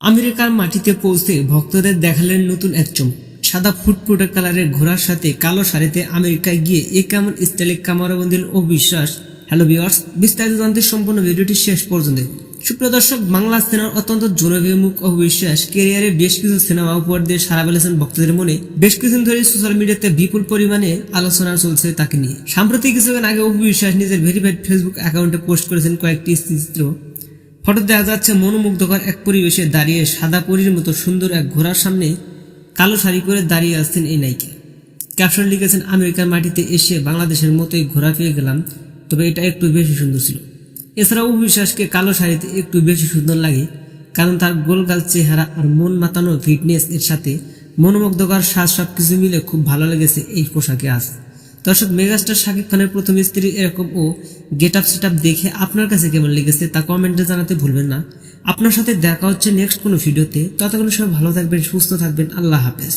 আমেরিকার মাটিতে পৌঁছে ভক্তদের দেখালেন নতুন এক চমক সাদা ফুটফুটে কালারের ঘোড়ার সাথে কালো শাড়িতে আমেরিকায় গিয়ে এ কেমন স্টাইলে কামারাবন্দির অবিশ্বাস। হ্যালো ভিওয়ার্স বিস্তারিত জানতে সম্পূর্ণ ভিডিওটি শেষ পর্যন্ত। সুপ্রিয় দর্শক, বাংলা সিনেমার অত্যন্ত জনপ্রিয় মুখ অবিশ্বাস। কেরিয়ারে বেশ কিছু সিনেমা উপহার দিয়ে সারা ফেলেছেন ভক্তদের মনে। বেশ কিছুদিন ধরে সোশ্যাল মিডিয়াতে বিপুল পরিমাণে আলোচনা চলছে তাকে নিয়ে। সাম্প্রতিক কিছুদিন আগে অবিশ্বাস নিজের ভেরিফাইড ফেসবুক অ্যাকাউন্টে পোস্ট করেছেন কয়েকটি চিত্র। ফটো দেখা যাচ্ছে মনোমুগ্ধকর এক পরিবেশে দাঁড়িয়ে সাদা পরীর মতো সুন্দর এক ঘোড়ার সামনে কালো শাড়ি পরে দাঁড়িয়ে আসছেন এই নায়িকা। ক্যাপশন লিখেছেন, আমেরিকার মাটিতে এসে বাংলাদেশের মতোই ঘোরা পেয়ে গেলাম, তবে এটা একটু বেশি সুন্দর ছিল। এছাড়াও বিশ্বাসকে কালো শাড়িতে একটু বেশি সুন্দর লাগে, কারণ তার গোলগাল চেহারা আর মন মাতানো ফিটনেস এর সাথে মনোমুগ্ধকর সাজ সব কিছু মিলে খুব ভালো লেগেছে এই পোশাকে আজ। দর্শক মেগাস্টার শাকিব খানের প্রথম স্ত্রী এরকম, ও গেট আপ সেট দেখে আপনার কাছে কেমন লেগেছে তা কমেন্টে জানাতে ভুলবেন না। আপনার সাথে দেখা হচ্ছে নেক্সট কোনো ভিডিওতে। ততক্ষণ সবাই ভালো থাকবেন, সুস্থ থাকবেন। আল্লাহ হাফেজ।